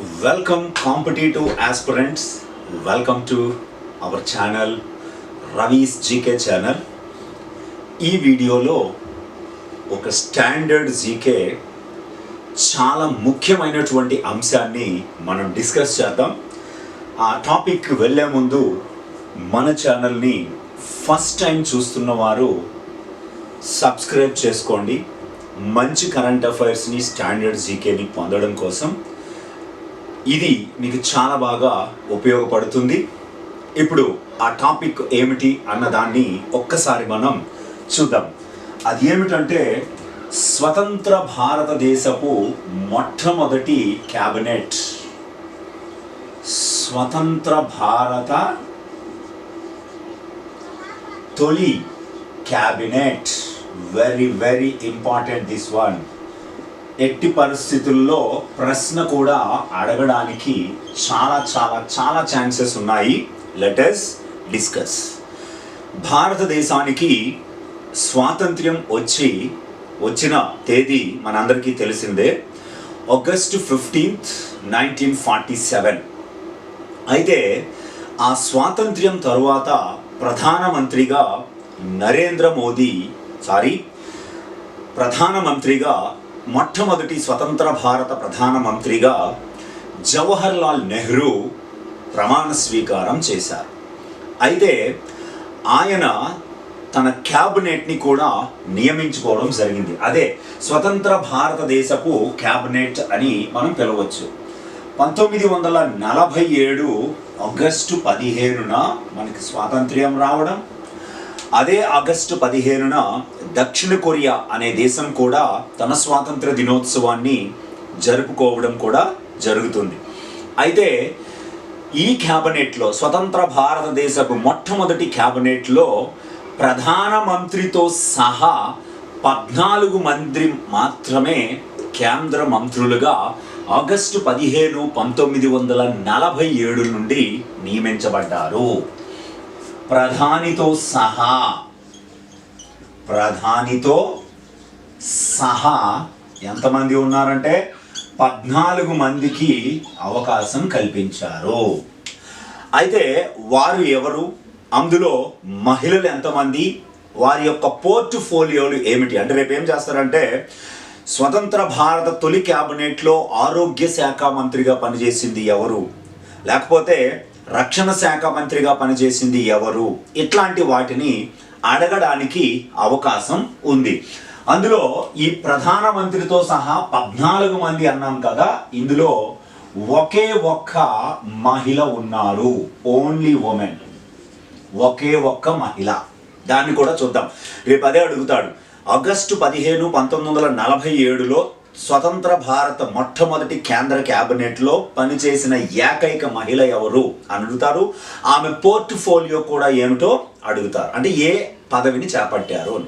Welcome competitive aspirants welcome to our channel Ravi's GK channel ఈ వీడియోలో ఒక standard GK చాలా ముఖ్యమైనటువంటి అంశాన్ని మనం డిస్కస్ చేద్దాం. ఆ టాపిక్ వెళ్ళే ముందు మన ఛానల్ని ఫస్ట్ టైం చూస్తున్న వారు సబ్స్క్రైబ్ చేసుకోండి. మంచి కరెంట్ అఫైర్స్ని స్టాండర్డ్ జీకేని పొందడం కోసం ఇది మీకు చాలా బాగా ఉపయోగపడుతుంది. ఇప్పుడు ఆ టాపిక్ ఏమిటి అన్నదాన్ని ఒక్కసారి మనం చూద్దాం. అది ఏమిటంటే స్వతంత్ర భారతదేశపు మొట్టమొదటి క్యాబినెట్. స్వతంత్ర భారత తొలి cabinet. Very very important this one ఎట్టి పరిస్థితుల్లో ప్రశ్న కూడా అడగడానికి చాలా చాలా చాలా ఛాన్సెస్ ఉన్నాయి. లెటర్స్ డిస్కస్ భారతదేశానికి స్వాతంత్ర్యం వచ్చి వచ్చిన తేదీ మనందరికీ తెలిసిందే. August fifteenth nineteen forty seven అయితే ఆ స్వాతంత్ర్యం తరువాత ప్రధానమంత్రిగా నరేంద్ర మోదీ సారీ ప్రధానమంత్రిగా మొట్టమొదటి స్వతంత్ర భారత ప్రధానమంత్రిగా జవహర్ లాల్ నెహ్రూ ప్రమాణ స్వీకారం చేశారు. అయితే ఆయన తన క్యాబినెట్ని కూడా నియమించుకోవడం జరిగింది. అదే స్వతంత్ర భారతదేశపు క్యాబినెట్ అని మనం పిలవచ్చు. పంతొమ్మిది వందల నలభై ఏడు ఆగస్టు పదిహేనున మనకి స్వాతంత్ర్యం రావడం అదే ఆగస్టు పదిహేనున దక్షిణ కొరియా అనే దేశం కూడా తన స్వాతంత్ర దినోత్సవాన్ని జరుపుకోవడం కూడా జరుగుతుంది. అయితే ఈ క్యాబినెట్లో స్వతంత్ర భారతదేశపు మొట్టమొదటి క్యాబినెట్లో ప్రధానమంత్రితో సహా పద్నాలుగు మంత్రి మాత్రమే కేంద్ర మంత్రులుగా ఆగస్టు పదిహేను పంతొమ్మిది వందల నలభై ఏడు నుండి నియమించబడ్డారు. ప్రధానితో సహా. ప్రధానితో సహా ఎంతమంది ఉన్నారంటే పద్నాలుగు మందికి అవకాశం కల్పించారు. అయితే వారు ఎవరు? అందులో మహిళలు ఎంతమంది? వారి యొక్క పోర్ట్ఫోలియోలు ఏమిటి? అంటే రేపు ఏం చేస్తారంటే స్వతంత్ర భారత తొలి క్యాబినెట్లో ఆరోగ్య శాఖ మంత్రిగా పనిచేసింది ఎవరు? లేకపోతే రక్షణ శాఖ మంత్రిగా పనిచేసింది ఎవరు? ఇట్లాంటి వాటిని అడగడానికి అవకాశం ఉంది. అందులో ఈ ప్రధానమంత్రితో సహా పద్నాలుగు మంది అన్నాం కదా ఇందులో ఒకే ఒక్క మహిళ ఉన్నారు. ఓన్లీ ఉమెన్ ఒకే ఒక్క మహిళ. దాన్ని కూడా చూద్దాం. రేపు అదే అడుగుతాడు. ఆగస్టు పదిహేను పంతొమ్మిది వందల నలభై ఏడులో స్వతంత్ర భారత మొట్టమొదటి కేంద్ర క్యాబినెట్లో పనిచేసిన ఏకైక మహిళ ఎవరు అని అడుగుతారు. ఆమె పోర్ట్ఫోలియో కూడా ఏమిటో అడుగుతారు. అంటే ఏ పదవిని చేపట్టారు అని.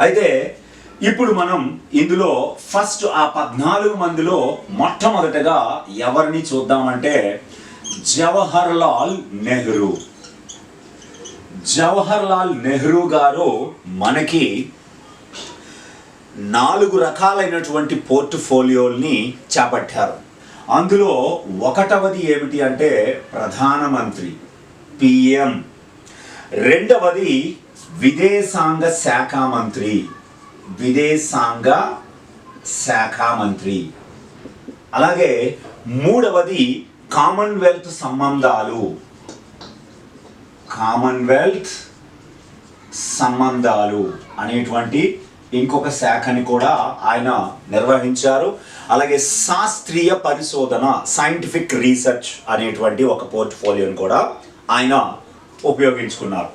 అయితే ఇప్పుడు మనం ఇందులో ఫస్ట్ ఆ పద్నాలుగు మందిలో మొట్టమొదటగా ఎవరిని చూద్దామంటే జవహర్ లాల్ నెహ్రూ. జవహర్ లాల్ నెహ్రూ గారు మనకి నాలుగు రకాలైనటువంటి పోర్ట్ఫోలియోల్ని చేపట్టారు. అందులో ఒకటవది ఏమిటి అంటే ప్రధానమంత్రి పిఎం. రెండవది విదేశాంగ శాఖ మంత్రి విదేశాంగ శాఖ మంత్రి. అలాగే మూడవది కామన్వెల్త్ సంబంధాలు. కామన్వెల్త్ సంబంధాలు అనేటువంటి ఇంకొక శాఖని కూడా ఆయన నిర్వహించారు. అలాగే శాస్త్రీయ పరిశోధన సైంటిఫిక్ రీసెర్చ్ అనేటువంటి ఒక పోర్ట్ఫోలియోని కూడా ఆయన ఉపయోగించుకున్నారు.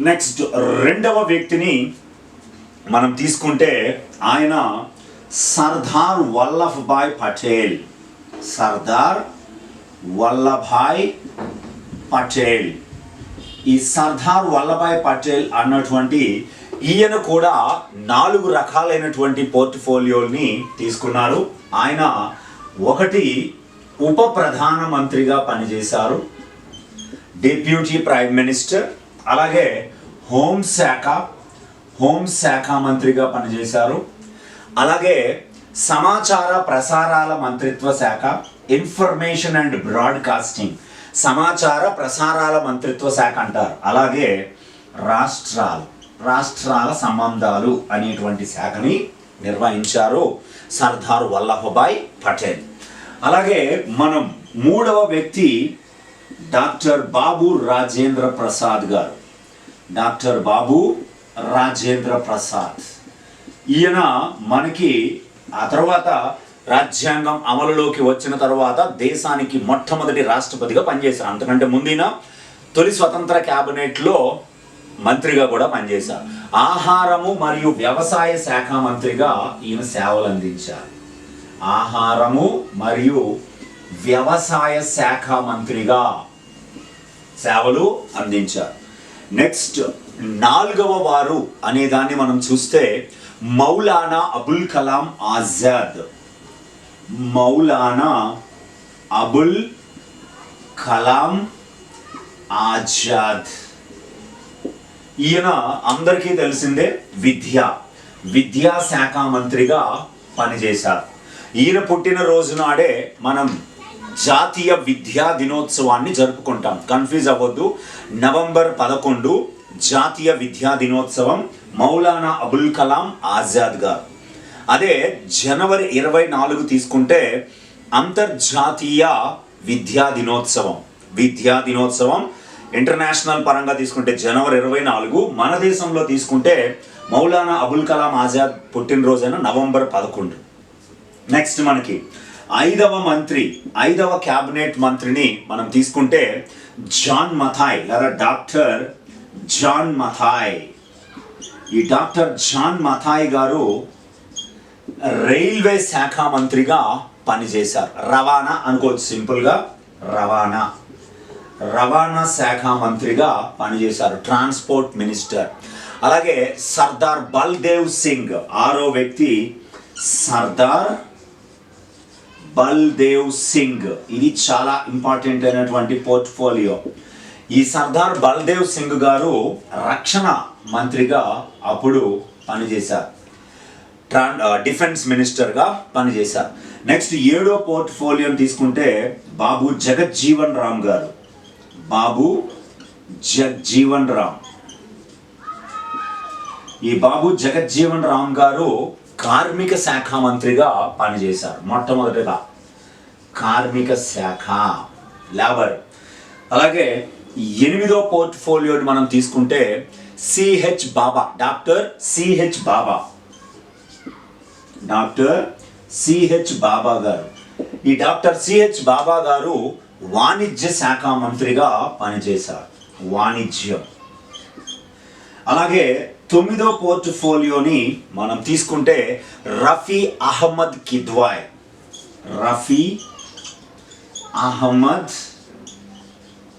నెక్స్ట్ రెండవ వ్యక్తిని మనం తీసుకుంటే ఆయన సర్దార్ వల్లభ్ భాయ్ పటేల్. సర్దార్ వల్లభాయ్ పటేల్. ఈ సర్దార్ వల్లభాయ్ పటేల్ అన్నటువంటి ఈయన కూడా నాలుగు రకాలైనటువంటి పోర్ట్ఫోలియోని తీసుకున్నారు ఆయన ఒకటి ఉప ప్రధానమంత్రిగా పనిచేశారు. డిప్యూటీ ప్రైమ్ మినిస్టర్ అలాగే హోంశాఖ హోంశాఖ మంత్రిగా పనిచేశారు. అలాగే సమాచార ప్రసారాల మంత్రిత్వ శాఖ ఇన్ఫర్మేషన్ అండ్ బ్రాడ్కాస్టింగ్ సమాచార ప్రసారాల మంత్రిత్వ శాఖ అంటారు. అలాగే రాష్ట్రాలు. రాష్ట్రాల సంబంధాలు అనేటువంటి శాఖని నిర్వహించారు సర్దార్ వల్లభభాయ్ పటేల్. అలాగే మనం మూడవ వ్యక్తి డాక్టర్ బాబు రాజేంద్ర ప్రసాద్ గారు. డాక్టర్ బాబు రాజేంద్ర ప్రసాద్. ఈయన మనకి ఆ తర్వాత రాజ్యాంగం అమలులోకి వచ్చిన తర్వాత దేశానికి మొట్టమొదటి రాష్ట్రపతిగా పనిచేశారు. అంతకంటే ముందైనా తొలి స్వతంత్ర క్యాబినెట్లో మంత్రిగా కూడా పనిచేశారు. ఆహారము మరియు వ్యవసాయ శాఖ మంత్రిగా ఈయన సేవలు అందించారు. ఆహారము మరియు వ్యవసాయ శాఖ మంత్రిగా సేవలు అందించారు. నెక్స్ట్ నాలుగవ వారు అనే దాన్ని మనం చూస్తే మౌలానా అబుల్ కలాం ఆజాద్. మౌలానా అబుల్ కలాం ఆజాద్. ఈయన అందరికీ తెలిసిందే విద్య. విద్యా శాఖ మంత్రిగా పనిచేశారు. ఈయన పుట్టిన రోజు నాడే మనం జాతీయ విద్యా దినోత్సవాన్ని జరుపుకుంటాం. కన్ఫ్యూజ్ అవ్వద్దు. నవంబర్ పదకొండు జాతీయ విద్యా దినోత్సవం మౌలానా అబుల్ కలాం ఆజాద్ గారు. అదే జనవరి ఇరవై నాలుగు తీసుకుంటే అంతర్జాతీయ విద్యా దినోత్సవం. విద్యా దినోత్సవం ఇంటర్నేషనల్ పరంగా తీసుకుంటే జనవరి ఇరవై నాలుగు మన దేశంలో తీసుకుంటే మౌలానా అబుల్ కలాం ఆజాద్ పుట్టినరోజైన నవంబర్ పదకొండు. నెక్స్ట్ మనకి ఐదవ మంత్రి ఐదవ క్యాబినెట్ మంత్రిని మనం తీసుకుంటే జాన్ మథాయ్ లేదా డాక్టర్ జాన్ మథాయ్. ఈ డాక్టర్ జాన్ మథాయ్ గారు రైల్వే శాఖ మంత్రిగా పనిచేశారు. రవాణా అనుకోవచ్చు సింపుల్గా రవాణా. రవాణా శాఖ మంత్రిగా పనిచేశారు ట్రాన్స్పోర్ట్ మినిస్టర్. అలాగే సర్దార్ బల్దేవ్ సింగ్ ఆరో వ్యక్తి సర్దార్ బల్దేవ్ సింగ్. ఇది చాలా ఇంపార్టెంట్ అయినటువంటి పోర్ట్ఫోలియో. ఈ సర్దార్ బల్దేవ్ సింగ్ గారు రక్షణ మంత్రిగా అప్పుడు పనిచేశారు. ట్రాన్ డిఫెన్స్ మినిస్టర్గా పనిచేశారు. నెక్స్ట్ ఏడో పోర్ట్ఫోలియోని తీసుకుంటే బాబు జగజ్జీవన్ రామ్ గారు. బాబు జగజ్జీవన్ రామ్. ఈ బాబు జగజ్జీవన్ రామ్ గారు కార్మిక శాఖ మంత్రిగా పనిచేశారు. మొట్టమొదటిగా కార్మిక శాఖ లేబర్. అలాగే ఎనిమిదో పోర్ట్ఫోలియోని మనం తీసుకుంటే CH Baba doctor CH Baba. Doctor CH Baba గారు. ఈ డాక్టర్ సిహెచ్ బాబా గారు వాణిజ్య శాఖ మంత్రిగా పనిచేశారు. వాణిజ్యం. అలాగే తొమ్మిదో పోర్ట్ఫోలియోని మనం తీసుకుంటే రఫీ అహ్మద్ కిద్వాయ్. రఫీ అహ్మద్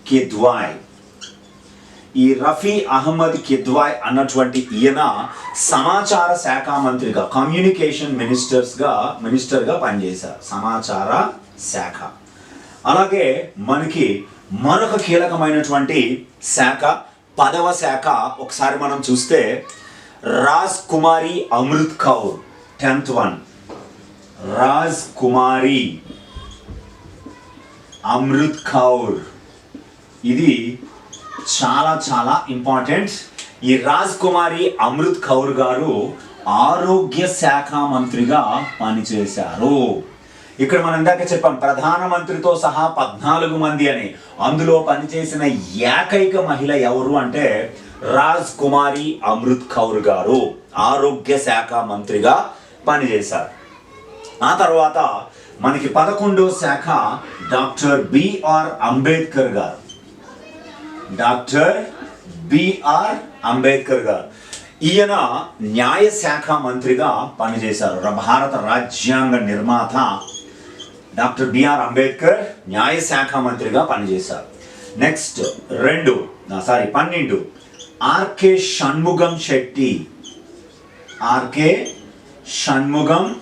కిద్వాయ్. ఈ రఫీ అహ్మద్ కిద్వాయ్ అన్నటువంటి ఈయన సమాచార శాఖ మంత్రిగా కమ్యూనికేషన్ మినిస్టర్స్గా మినిస్టర్గా పనిచేశారు. సమాచార శాఖ. అలాగే మనకి మరొక కీలకమైనటువంటి శాఖ పదవ శాఖ ఒకసారి మనం చూస్తే రాజ్ కుమారి అమృత్ కౌర్ టెన్త్ వన్. రాజ్ కుమారి అమృత్ కౌర్. ఇది చాలా చాలా ఇంపార్టెంట్ ఈ రాజ్ కుమారి అమృత్ కౌర్ గారు ఆరోగ్య శాఖ మంత్రిగా పనిచేశారు. ఇక్కడ మనం ఇందాక చెప్పాం ప్రధానమంత్రితో సహా పద్నాలుగు మంది అని. అందులో పనిచేసిన ఏకైక మహిళ ఎవరు అంటే రాజ్ కుమారి అమృత్ కౌర్ గారు ఆరోగ్య శాఖ మంత్రిగా పనిచేశారు. ఆ తర్వాత మనకి పదకొండో శాఖ డాక్టర్ బిఆర్ అంబేద్కర్ గారు. డాక్టర్ బిఆర్ అంబేద్కర్ గారు. ఈయన న్యాయ శాఖ మంత్రిగా పనిచేశారు. భారత రాజ్యాంగ నిర్మాత డాక్టర్ బిఆర్ అంబేద్కర్ న్యాయశాఖ మంత్రిగా పనిచేశారు. నెక్స్ట్ రెండు సారీ పన్నెండు. ఆర్కే షణ్ముగం శెట్టి. ఆర్కే షణ్ముగం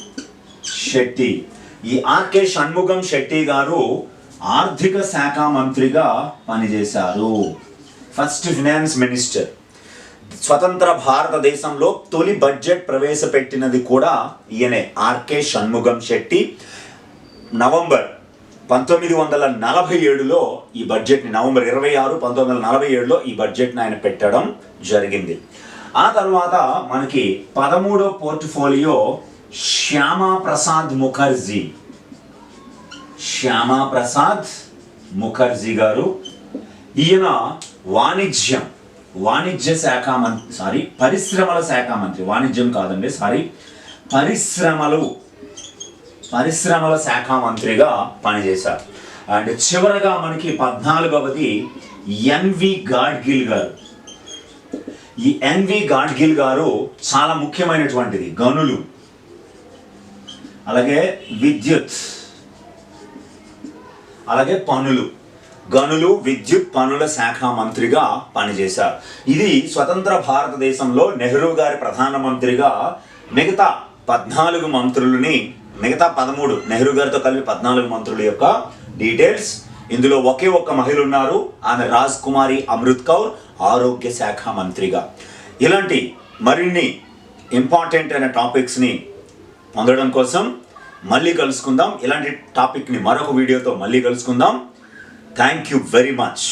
శెట్టి. ఈ ఆర్కే షణ్ముగం శెట్టి గారు ఆర్థిక శాఖ మంత్రిగా పనిచేశారు. First finance minister. స్వతంత్ర భారతదేశంలో తొలి బడ్జెట్ ప్రవేశపెట్టినది కూడా ఈయనే ఆర్కే షణ్ముగం శెట్టి. నవంబర్ పంతొమ్మిది వందల నలభై ఏడులో ఈ బడ్జెట్ని నవంబర్ ఇరవై ఆరు పంతొమ్మిది వందల నలభై ఏడులో ఈ బడ్జెట్ని ఆయన పెట్టడం జరిగింది. ఆ తర్వాత మనకి పదమూడో పోర్ట్ఫోలియో శ్యామా ప్రసాద్ ముఖర్జీ. శ్యామా ప్రసాద్ ముఖర్జీ గారు ఈయన వాణిజ్యం వాణిజ్య శాఖ మంత్రి సారీ పరిశ్రమల శాఖ మంత్రి వాణిజ్యం కాదండి సారీ పరిశ్రమలు పరిశ్రమల శాఖ మంత్రిగా పనిచేశారు. అండ్ చివరగా మనకి పద్నాలుగవది ఎన్వి గాడ్గిల్ గారు. ఈ ఎన్వి గాడ్గిల్ గారు చాలా ముఖ్యమైనటువంటిది గనులు. అలాగే విద్యుత్. అలాగే పనులు. గనులు విద్యుత్ పనుల శాఖ మంత్రిగా పనిచేశారు. ఇది స్వతంత్ర భారతదేశంలో నెహ్రూ గారి ప్రధానమంత్రిగా మిగతా పద్నాలుగు మంత్రులని మిగతా పదమూడు నెహ్రూ గారితో కలిపి పద్నాలుగు మంత్రుల యొక్క డీటెయిల్స్. ఇందులో ఒకే ఒక్క మహిళ ఉన్నారు ఆమె రాజ్ కుమారి అమృత్ కౌర్ ఆరోగ్య శాఖ మంత్రిగా. ఇలాంటి మరిన్ని ఇంపార్టెంట్ అయిన టాపిక్స్ని పొందడం కోసం మళ్ళీ కలుసుకుందాం. ఇలాంటి టాపిక్ని మరొక వీడియోతో మళ్ళీ కలుసుకుందాం. Thank you very much.